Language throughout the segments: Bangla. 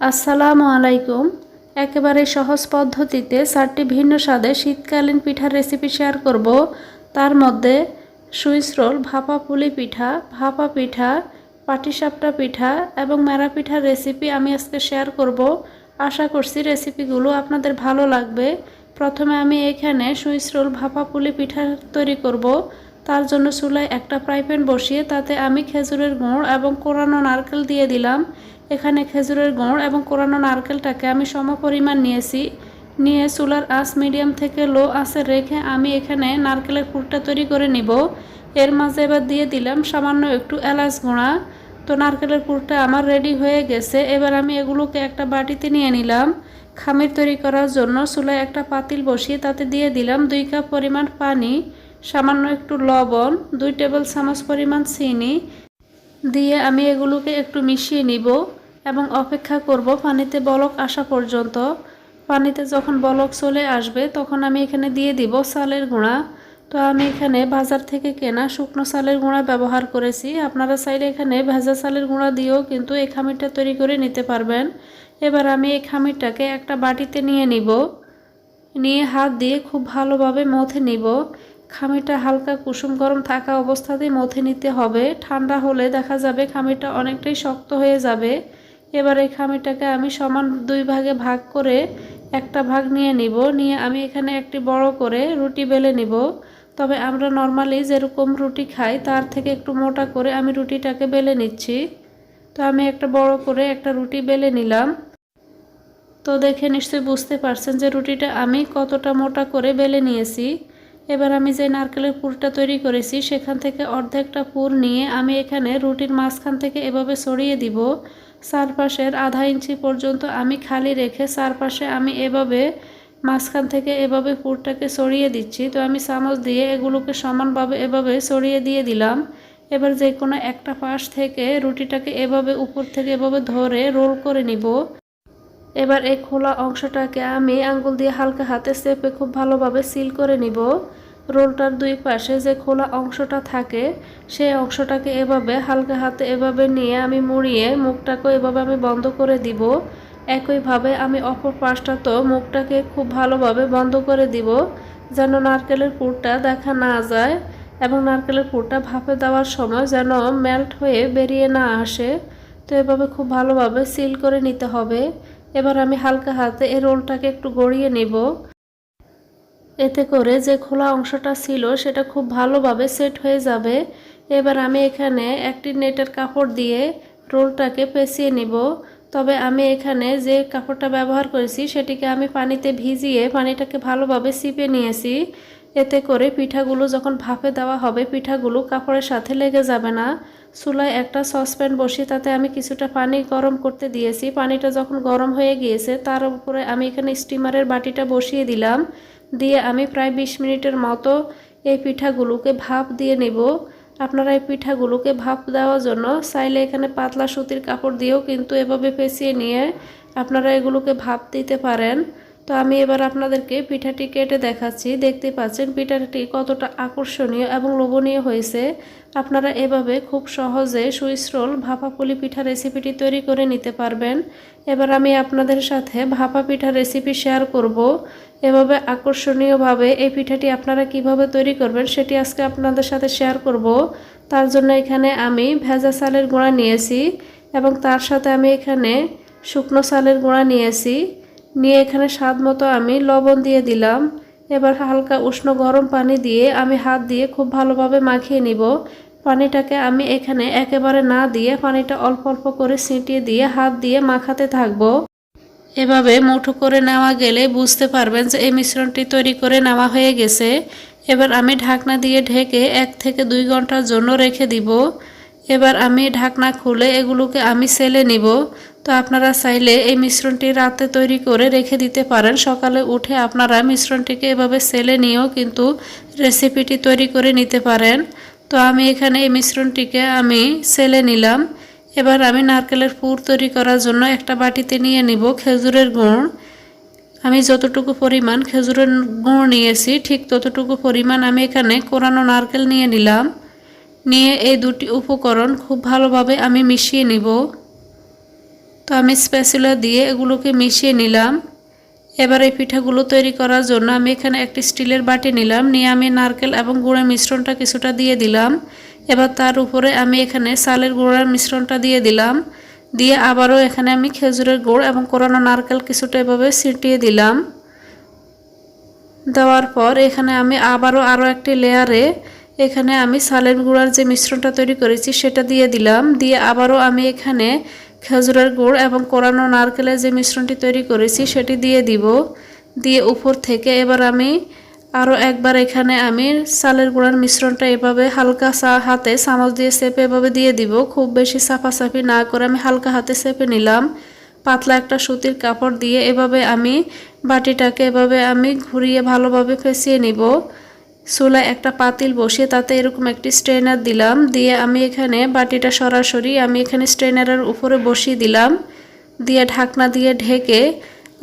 আসসালামু আলাইকুম। একেবারে সহজ পদ্ধতিতে চারটি ভিন্ন স্বাদে শীতকালীন পিঠার রেসিপি শেয়ার করব। তার মধ্যে সুইস রোল, ভাপা পুলি পিঠা, ভাপা পিঠা, পাটিসাপটা পিঠা এবং মেরা পিঠার রেসিপি আমি আজকে শেয়ার করব। আশা করছি রেসিপিগুলো আপনাদের ভালো লাগবে। প্রথমে আমি এখানে সুইস রোল, ভাপা পুলি পিঠা তৈরি করব। তার জন্য চুলায় একটা ফ্রাই প্যান বসিয়ে তাতে আমি খেজুরের গুঁড় এবং কোরানো নারকেল দিয়ে দিলাম। এখানে খেজুরের গুঁড় এবং কোরানো নারকেলটাকে আমি সম পরিমাণ নিয়েছি। নিয়ে চুলার আঁচ মিডিয়াম থেকে লো আঁচে রেখে আমি এখানে নারকেলের পুরটা তৈরি করে নিব। এর মাঝে এবার দিয়ে দিলাম সামান্য একটু এলাচ গুঁড়া। তো নারকেলের পুরটা আমার রেডি হয়ে গেছে। এবার আমি এগুলোকে একটা বাটিতে নিয়ে নিলাম। খামির তৈরি করার জন্য চুলায় একটা পাতিল বসিয়ে তাতে দিয়ে দিলাম দুই কাপ পরিমাণ পানি, সামান্য একটু লবণ, দুই টেবিল চামচ পরিমাণ চিনি। দিয়ে আমি এগুলোকে একটু মিশিয়ে নিব। এবং অপেক্ষা করব পানিতে বলক আসা পর্যন্ত। পানিতে যখন বলক চলে আসবে, তখন আমি এখানে দিয়ে দিব চালের গুঁড়া। তো আমি এখানে বাজার থেকে কেনা শুকনো চালের গুঁড়া ব্যবহার করেছি। আপনারা চাইলে এখানে ভেজা চালের গুঁড়া দিয়েও কিন্তু এই খামিরটা তৈরি করে নিতে পারবেন। এবার আমি এই খামিরটাকে একটা বাটিতে নিয়ে নিব। নিয়ে হাত দিয়ে খুব ভালোভাবে মথে নিব। খামিরটা হালকা কুসুম গরম থাকা অবস্থাতেই মথে নিতে হবে। ঠান্ডা হলে দেখা যাবে খামিরটা অনেকটাই শক্ত হয়ে যাবে। এবার এই খামিটাকে আমি সমান দুই ভাগে ভাগ করে একটা ভাগ নিয়ে নিব। নিয়ে আমি এখানে একটি বড় করে রুটি বেলে নিব। তবে আমরা নর্মালি যেরকম রুটি খাই, তার থেকে একটু মোটা করে আমি রুটিটাকে বেলে নিচ্ছি। তো আমি একটা বড় করে একটা রুটি বেলে নিলাম। তো দেখে নিশ্চয়ই বুঝতে পারছেন যে রুটিটা আমি কতটা মোটা করে বেলে নিয়েছি। এবার আমি যে নারকেলের পুরটা তৈরি করেছি, সেখান থেকে অর্ধেকটা পুর নিয়ে আমি এখানে রুটির মাঝখান থেকে এভাবে ছড়িয়ে দিব। চারপাশের আধা ইঞ্চি পর্যন্ত আমি খালি রেখে চারপাশে আমি এভাবে মাঝখান থেকে এভাবে পুরটাকে ছড়িয়ে দিচ্ছি। তো আমি চামচ দিয়ে এগুলোকে সমানভাবে এভাবে ছড়িয়ে দিয়ে দিলাম। এবার যে কোনো একটা পাশ থেকে রুটিটাকে এভাবে উপর থেকে এভাবে ধরে রোল করে নিব। এবার এই খোলা অংশটাকে আমি আঙ্গুল দিয়ে হালকা হাতে চেপে খুব ভালোভাবে সিল করে নিব। রোলটার দুই পাশে যে খোলা অংশটা থাকে, সেই অংশটাকে এভাবে হালকা হাতে এভাবে নিয়ে আমি মুড়িয়ে মুখটাকে এভাবে আমি বন্ধ করে দিব। একইভাবে আমি অপর পাশটা তো মুখটাকে খুব ভালোভাবে বন্ধ করে দিব, যেন নারকেলের পুরটা দেখা না যায় এবং নারকেলের পুরটা ভাপে দেওয়ার সময় যেন মেল্ট হয়ে বেরিয়ে না আসে। তো এভাবে খুব ভালোভাবে সিল করে নিতে হবে। এবার আমি হালকা হাতে এই রোলটাকে একটু গড়িয়ে নেব। এতে করে যে খোলা অংশটা ছিল সেটা খুব ভালোভাবে সেট হয়ে যাবে। এবার আমি এখানে একটি নেটের কাপড় দিয়ে রোলটাকে পেঁচিয়ে নিব। তবে আমি এখানে যে কাপড়টা ব্যবহার করেছি সেটিকে আমি পানিতে ভিজিয়ে পানিটাকে ভালোভাবে সিপে নিয়েছি। এতে করে পিঠাগুলো যখন ভাপে দেওয়া হবে, পিঠাগুলো কাপড়ের সাথে লেগে যাবে না। চুলায় একটা সসপ্যান বসিয়ে তাতে আমি কিছুটা পানি গরম করতে দিয়েছি। পানিটা যখন গরম হয়ে গিয়েছে, তার উপরে আমি এখানে স্টিমারের বাটিটা বসিয়ে দিলাম। দিয়ে আমি প্রায় বিশ মিনিটের মতো এই পিঠাগুলোকে ভাপ দিয়ে নেব। আপনারা এই পিঠাগুলোকে ভাপ দেওয়ার জন্য চাইলে এখানে পাতলা সুতির কাপড় দিয়েও কিন্তু এভাবে পেঁচিয়ে নিয়ে আপনারা এগুলোকে ভাপ দিতে পারেন। তো আমি এবার আপনাদেরকে পিঠাটি কেটে দেখাচ্ছি। দেখতে পাচ্ছেন পিঠাটি কতটা আকর্ষণীয় এবং লোভনীয় হয়েছে। আপনারা এভাবে খুব সহজে সুইস রোল ভাপা পুলি পিঠা রেসিপিটি তৈরি করে নিতে পারবেন। এবার আমি আপনাদের সাথে ভাপা পিঠা রেসিপি শেয়ার করব। এভাবে আকর্ষণীয়ভাবে এই পিঠাটি আপনারা কীভাবে তৈরি করবেন সেটি আজকে আপনাদের সাথে শেয়ার করব। তার জন্য এখানে আমি ভেজা চালের গুঁড়া নিয়েছি এবং তার সাথে আমি এখানে শুকনো চালের গুঁড়া নিয়েছি। নিয়ে এখানে স্বাদ মতো আমি লবণ দিয়ে দিলাম। এবার হালকা উষ্ণ গরম পানি দিয়ে আমি হাত দিয়ে খুব ভালোভাবে মাখিয়ে নিব। পানিটাকে আমি এখানে একেবারে না দিয়ে পানিটা অল্প অল্প করে ছিটিয়ে দিয়ে হাত দিয়ে মাখাতে থাকব। এভাবে মুঠো করে নেওয়া গেলে বুঝতে পারবেন যে এই মিশ্রণটি তৈরি করে নেওয়া হয়ে গেছে। এবার আমি ঢাকনা দিয়ে ঢেকে এক থেকে দুই ঘণ্টার জন্য রেখে দিব। এবার আমি ঢাকনা খুলে এগুলোকে আমি সেলে নিব। তো আপনারা চাইলে এই মিশ্রণটি রাতে তৈরি করে রেখে দিতে পারেন। সকালে উঠে আপনারা মিশ্রণটিকে এভাবে সেলে নিয়েও কিন্তু রেসিপিটি তৈরি করে নিতে পারেন। তো আমি এখানে এই মিশ্রণটিকে আমি সেলে নিলাম। এবার আমি নারকেলের পুর তৈরি করার জন্য একটা বাটিতে নিয়ে নিব খেজুরের গুড়। আমি যতটুকু পরিমাণ খেজুরের গুঁড় নিয়েছি, ঠিক ততটুকু পরিমাণ আমি এখানে কোরানো নারকেল নিয়ে নিলাম। নিয়ে এই দুটি উপকরণ খুব ভালোভাবে আমি মিশিয়ে নিব। তো আমি স্প্যাচুলা দিয়ে এগুলোকে মিশিয়ে নিলাম। এবার এই পিঠাগুলো তৈরি করার জন্য আমি এখানে একটি স্টিলের বাটি নিলাম। নিয়ে আমি নারকেল এবং গুঁড়ের মিশ্রণটা কিছুটা দিয়ে দিলাম। এবার তার উপরে আমি এখানে সালের গুঁড়ার মিশ্রণটা দিয়ে দিলাম। দিয়ে আবারও এখানে আমি খেজুরের গুড় এবং কোরানো নারকেল কিছুটা এভাবে ছিটিয়ে দিলাম। দেওয়ার পর এখানে আমি আবারও আরও একটি লেয়ারে এখানে আমি সালের গুঁড়ার যে মিশ্রণটা তৈরি করেছি সেটা দিয়ে দিলাম। দিয়ে আবারও আমি এখানে খেজুরের গুড় এবং কোরানো নারকেলের যে মিশ্রণটি তৈরি করেছি, সেটি দিয়ে দিব। দিয়ে উপর থেকে এবার আমি আরও একবার এখানে আমি সালের গুঁড়ার মিশ্রণটা এভাবে হালকা সা হাতে চামচ দিয়ে চেপে এভাবে দিয়ে দিব। খুব বেশি সাফাসাফি না করে আমি হালকা হাতে চেপে নিলাম। পাতলা একটা সুতির কাপড় দিয়ে এভাবে আমি বাটিটাকে এভাবে আমি ঘুরিয়ে ভালোভাবে ফেসিয়ে নিব। চুলায় একটা পাতিল বসিয়ে তাতে এরকম একটি স্ট্রেনার দিলাম। দিয়ে আমি এখানে বাটিটা সরাসরি আমি এখানে স্ট্রেনারের উপরে বসিয়ে দিলাম। দিয়ে ঢাকনা দিয়ে ঢেকে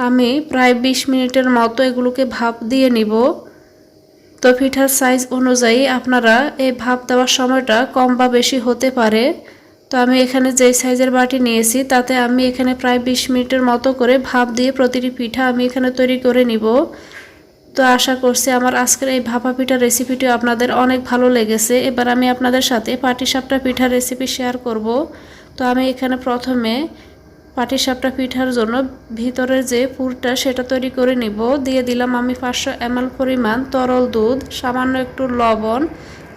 আমি প্রায় বিশ মিনিটের মতো এগুলোকে ভাপ দিয়ে নিব। তো পিঠার সাইজ অনুযায়ী আপনারা এই ভাপ দেওয়ার সময়টা কম বা বেশি হতে পারে। তো আমি এখানে যেই সাইজের বাটি নিয়েছি তাতে আমি এখানে প্রায় বিশ মিনিটের মতো করে ভাপ দিয়ে প্রতিটি পিঠা আমি এখানে তৈরি করে নিব। তো আশা করছি আমার আজকের এই ভাপা পিঠার রেসিপিটি আপনাদের অনেক ভালো লেগেছে। এবার আমি আপনাদের সাথে পাটিসাপটা পিঠার রেসিপি শেয়ার করব। তো আমি এখানে প্রথমে পাটিসাপটা পিঠার জন্য ভিতরের যে পুরটা সেটা তৈরি করে নিব। দিয়ে দিলাম আমি পাঁচশো এমএল পরিমাণ তরল দুধ, সামান্য একটু লবণ,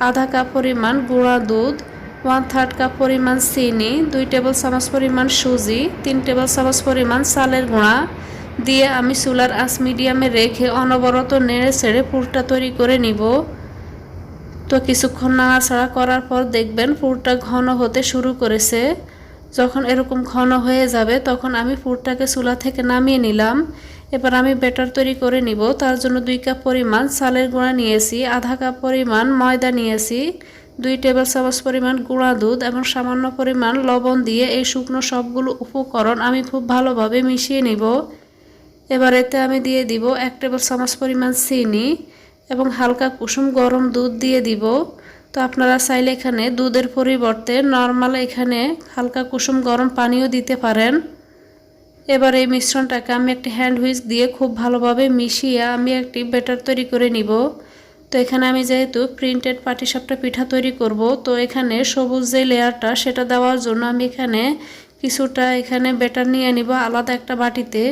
আধা কাপ পরিমাণ গুঁড়া দুধ ওয়ান থার্ড কাপ পরিমাণ চিনি, দুই টেবিল চামচ পরিমাণ সুজি, তিন টেবিল চামচ পরিমাণ চালের গুঁড়া দিয়ে আমি চুলার আঁচ মিডিয়ামে রেখে অনবরত নেড়ে ছেড়ে পুরটা তৈরি করে নিব। তো কিছুক্ষণ নাড়াচাড়া করার পর দেখবেন পুরটা ঘন হতে শুরু করেছে। যখন এরকম ঘন হয়ে যাবে, তখন আমি পুরটাকে চুলা থেকে নামিয়ে নিলাম। এবার আমি ব্যাটার তৈরি করে নিব। তার জন্য দুই কাপ পরিমাণ চালের গুঁড়া নিয়েছি, আধা কাপ পরিমাণ ময়দা নিয়েছি, দুই টেবিল চামচ পরিমাণ গুঁড়া দুধ এবং সামান্য পরিমাণ লবণ দিয়ে এই শুকনো সবগুলো উপকরণ আমি খুব ভালোভাবে মিশিয়ে নিব। এবার এতে আমি দিয়ে দিব এক টেবিল চামচ পরিমাণ চিনি এবং হালকা কুসুম গরম দুধ দিয়ে দিব। তো আপনারা চাইলে এখানে দুধের পরিবর্তে নর্মাল এখানে হালকা কুসুম গরম পানিও দিতে পারেন। এবার এই মিশ্রণটাকে আমি একটি হ্যান্ড হুইচ দিয়ে খুব ভালোভাবে মিশিয়ে আমি একটি ব্যাটার তৈরি করে নিব। তো এখানে আমি যেহেতু প্রিন্টেড পাটিসাপটা পিঠা তৈরি করব, তো এখানে সবুজ যে লেয়ারটা সেটা দেওয়ার জন্য আমি এখানে কিছুটা এখানে ব্যাটার নিয়ে নিব আলাদা একটা বাটিতে।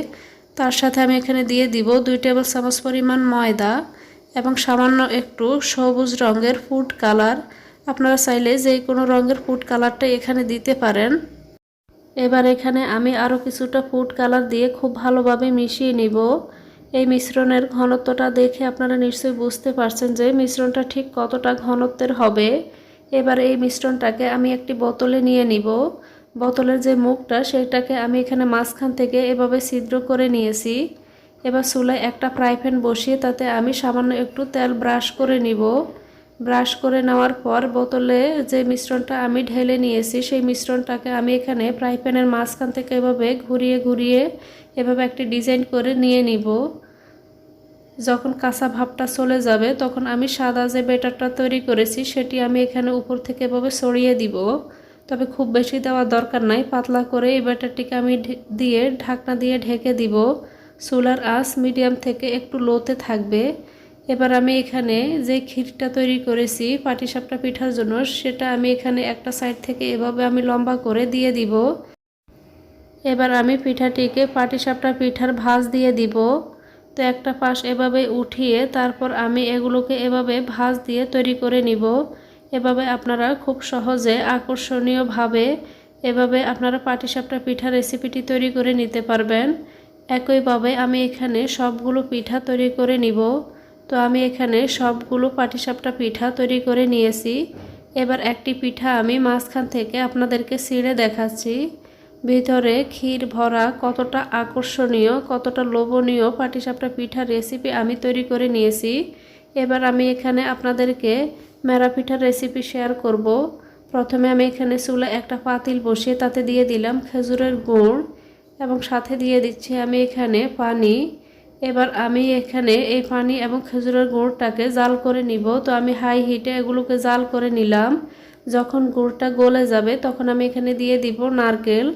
তার সাথে আমি এখানে দিয়ে দিব দুই টেবিল চামচ পরিমাণ ময়দা এবং সামান্য একটু সবুজ রঙের ফুড কালার। আপনারা চাইলে যে কোনো রঙের ফুড কালারটা এখানে দিতে পারেন। এবার এখানে আমি আরও কিছুটা ফুড কালার দিয়ে খুব ভালোভাবে মিশিয়ে নিব। এই মিশ্রণের ঘনত্বটা দেখে আপনারা নিশ্চয়ই বুঝতে পারছেন যে মিশ্রণটা ঠিক কতটা ঘনত্বের হবে। এবার এই মিশ্রণটাকে আমি একটি বোতলে নিয়ে নিব। বোতলের যে মুখটা সেটাকে আমি এখানে মাঝখান থেকে এভাবে ছিদ্র করে নিয়েছি। এবার চুলায় একটা ফ্রাই প্যান বসিয়ে তাতে আমি সামান্য একটু তেল ব্রাশ করে নিব। ব্রাশ করে নেওয়ার পর বোতলে যে মিশ্রণটা আমি ঢেলে নিয়েছি, সেই মিশ্রণটাকে আমি এখানে ফ্রাই প্যানের মাঝখান থেকে এভাবে ঘুরিয়ে ঘুরিয়ে এভাবে একটি ডিজাইন করে নিয়ে নিব। যখন কাঁচা ভাবটা চলে যাবে, তখন আমি সাদা যে বেটারটা তৈরি করেছি, সেটি আমি এখানে উপর থেকে এভাবে ছড়িয়ে দিব। তবে খুব বেশি দেওয়ার দরকার নাই, পাতলা করে এই ব্যাটারটিকে আমি দিয়ে ঢাকনা দিয়ে ঢেকে দিব। সোলার আঁচ মিডিয়াম থেকে একটু লোতে থাকবে। এবার আমি এখানে যে ক্ষীরটা তৈরি করেছি, পাটিসাপটা পিঠার জন্য, সেটা আমি এখানে একটা সাইড থেকে এভাবে আমি লম্বা করে দিয়ে দিব। এবার আমি পিঠাটিকে পাটিসাপটা পিঠার ভাজ দিয়ে দিব। তো একটা পাশ এভাবে উঠিয়ে তারপর আমি এগুলোকে এভাবে ভাজ দিয়ে তৈরি করে নিব। এভাবে আপনারা খুব সহজে আকর্ষণীয়ভাবে এভাবে আপনারা পাটিসাপটা পিঠা রেসিপিটি তৈরি করে নিতে পারবেন। একইভাবে আমি এখানে সবগুলো পিঠা তৈরি করে নিব। তো আমি এখানে সবগুলো পাটিসাপটা পিঠা তৈরি করে নিয়েছি। এবার একটি পিঠা আমি মাঝখান থেকে আপনাদেরকে ছিঁড়ে দেখাচ্ছি। ভিতরে ক্ষীর ভরা কতটা আকর্ষণীয়, কতটা লোভনীয় পাটিসাপটা পিঠা রেসিপি আমি তৈরি করে নিয়েছি। এবার আমি এখানে আপনাদেরকে মেরা পিঠার রেসিপি শেয়ার করব। প্রথমে আমি এখানে চুলে একটা পাতিল বসিয়ে তাতে দিয়ে দিলাম খেজুরের গুড় এবং সাথে দিয়ে দিচ্ছি আমি এখানে পানি। এবার আমি এখানে এই পানি এবং খেজুরের গুড়টাকে জাল করে নিব। তো আমি হাই হিটে এগুলোকে জাল করে নিলাম। যখন গুড়টা গলে যাবে তখন আমি এখানে দিয়ে দিব নারকেল।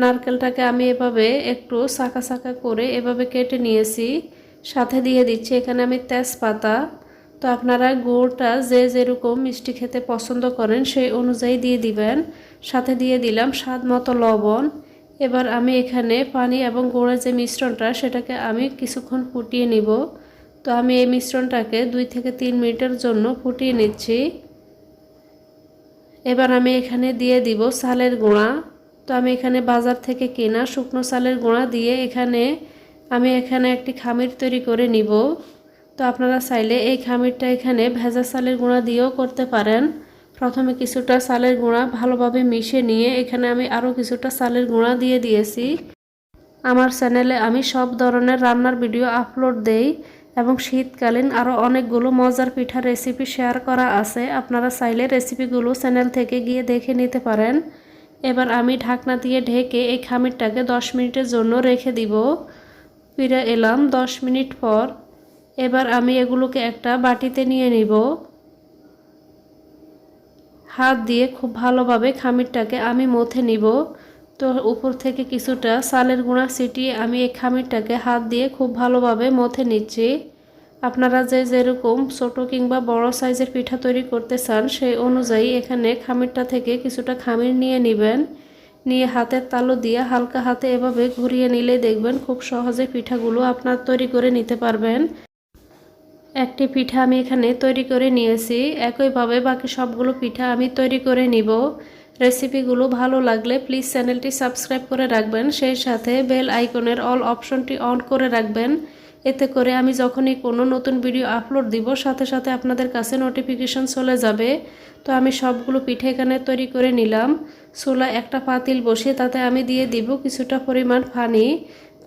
নারকেলটাকে আমি এভাবে একটু সাকা সাকা করে এভাবে কেটে নিয়েছি। সাথে দিয়ে দিচ্ছি এখানে আমি তেজপাতা। তো আপনারা গুড়টা যে যেরকম মিষ্টি খেতে পছন্দ করেন সেই অনুযায়ী দিয়ে দিবেন। সাথে দিয়ে দিলাম স্বাদ মতো লবণ। এবার আমি এখানে পানি এবং গুড়ের যে মিশ্রণটা সেটাকে আমি কিছুক্ষণ ফুটিয়ে নিব। তো আমি এই মিশ্রণটাকে দুই থেকে তিন মিনিটের জন্য ফুটিয়ে নিচ্ছি। এবার আমি এখানে দিয়ে দিব সালের গুঁড়া। তো আমি এখানে বাজার থেকে কেনা শুকনো চালের গুঁড়া দিয়ে এখানে আমি এখানে একটি খামির তৈরি করে নিব। তো আপনারা চাইলে এই খামিরটা এখানে ভেজা চালের গুঁড়া দিয়েও করতে পারেন। প্রথমে কিছুটা চালের গুঁড়া ভালোভাবে মিশে নিয়ে এখানে আমি আরও কিছুটা চালের গুঁড়া দিয়ে দিয়েছি। আমার চ্যানেলে আমি সব ধরনের রান্নার ভিডিও আপলোড দেই এবং শীতকালীন আরও অনেকগুলো মজার পিঠার রেসিপি শেয়ার করা আছে। আপনারা চাইলে রেসিপিগুলো চ্যানেল থেকে গিয়ে দেখে নিতে পারেন। এবার আমি ঢাকনা দিয়ে ঢেকে এই খামিরটাকে 10 মিনিটের জন্য রেখে দিব। ফিরে এলাম 10 মিনিট পর। এবার আমি এগুলোকে একটা বাটিতে নিয়ে নিব। হাত দিয়ে খুব ভালোভাবে খামিরটাকে আমি মথে নিব। তো উপর থেকে কিছুটা সালের গুঁড়া ছিটিয়ে আমি এই খামিরটাকে হাত দিয়ে খুব ভালোভাবে মথে নিচ্ছি। আপনারা যে যেরকম ছোটো কিংবা বড় সাইজের পিঠা তৈরি করতে চান, সেই অনুযায়ী এখানে খামিরটা থেকে কিছুটা খামির নিয়ে নেবেন। নিয়ে হাতের তালু দিয়ে হালকা হাতে এভাবে ঘুরিয়ে নিলে দেখবেন খুব সহজে পিঠাগুলো আপনার তৈরি করে নিতে পারবেন। একটি পিঠা আমি এখানে তৈরি করে নিয়েছি। একইভাবে বাকি সবগুলো পিঠা আমি তৈরি করে নিব। রেসিপিগুলো ভালো লাগলে প্লিজ চ্যানেলটি সাবস্ক্রাইব করে রাখবেন। সেই সাথে বেল আইকনের অল অপশনটি অন করে রাখবেন। এতে করে আমি যখনই কোনো নতুন ভিডিও আপলোড দিব, সাথে সাথে আপনাদের কাছে নোটিফিকেশন চলে যাবে। তো আমি সবগুলো পিঠে এখানে তৈরি করে নিলাম। চুলা একটা পাতিল বসিয়ে তাতে আমি দিয়ে দিব কিছুটা পরিমাণ পানি।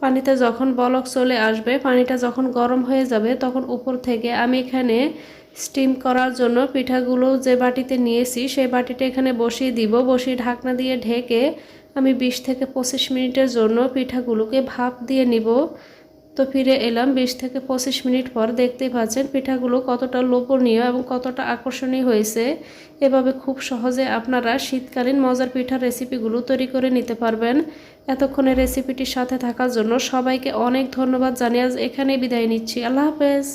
পানিতে যখন বলক চলে আসবে, পানিটা যখন গরম হয়ে যাবে, তখন উপর থেকে আমি এখানে স্টিম করার জন্য পিঠাগুলো যে বাটিতে নিয়েছি, সেই বাটিটা এখানে বসিয়ে দিব। বসিয়ে ঢাকনা দিয়ে ঢেকে আমি ২০ থেকে পঁচিশ মিনিটের জন্য পিঠাগুলোকে ভাপ দিয়ে নিব। তো ফিরে এলাম বিশ থেকে পঁচিশ মিনিট পর দেখতেই পাচ্ছেন পিঠাগুলো কতটা লোভনীয় এবং কতটা আকর্ষণীয় হয়েছে। এভাবে খুব সহজে আপনারা শীতকালীন মজার পিঠার রেসিপিগুলো তৈরি করে নিতে পারবেন। এতক্ষণে রেসিপিটির সাথে থাকার জন্য সবাইকে অনেক ধন্যবাদ জানিয়ে আজ এখানেই বিদায় নিচ্ছি। আল্লাহ হাফেজ।